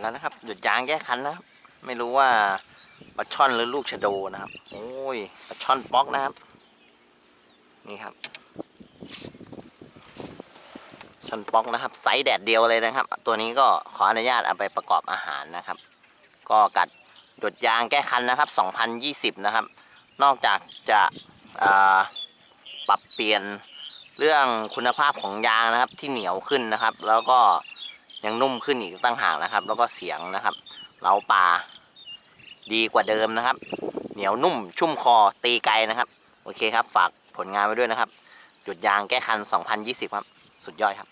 แล้วนะครับ หยุดยางแก้คันนะครับ ไม่รู้ว่าปลาช่อนหรือลูกชะโดนะครับ โอ้ยปลาช่อนป๊อกนะครับ นี่ครับช่อนป๊อกนะครับ ไซส์แดดเดียวเลยนะครับ ตัวนี้ก็ขออนุญาตเอาไปประกอบอาหารนะครับ ก็กัดหยดยางแก้คันนะครับ 2020 นะครับ นอกจากจะปรับเปลี่ยนเรื่องคุณภาพของยางนะครับที่เหนียวขึ้นนะครับ แล้วก็ ยังนุ่มขึ้นอีกตั้งหากนะครับ แล้วก็เสียงนะครับเราปลาดีกว่าเดิมนะครับ เหนียวนุ่มชุ่มคอตีไกลนะครับ โอเคครับ ฝากผลงานไว้ด้วยนะครับหยุดยางแก้คัน 2020 ครับ สุดยอดครับ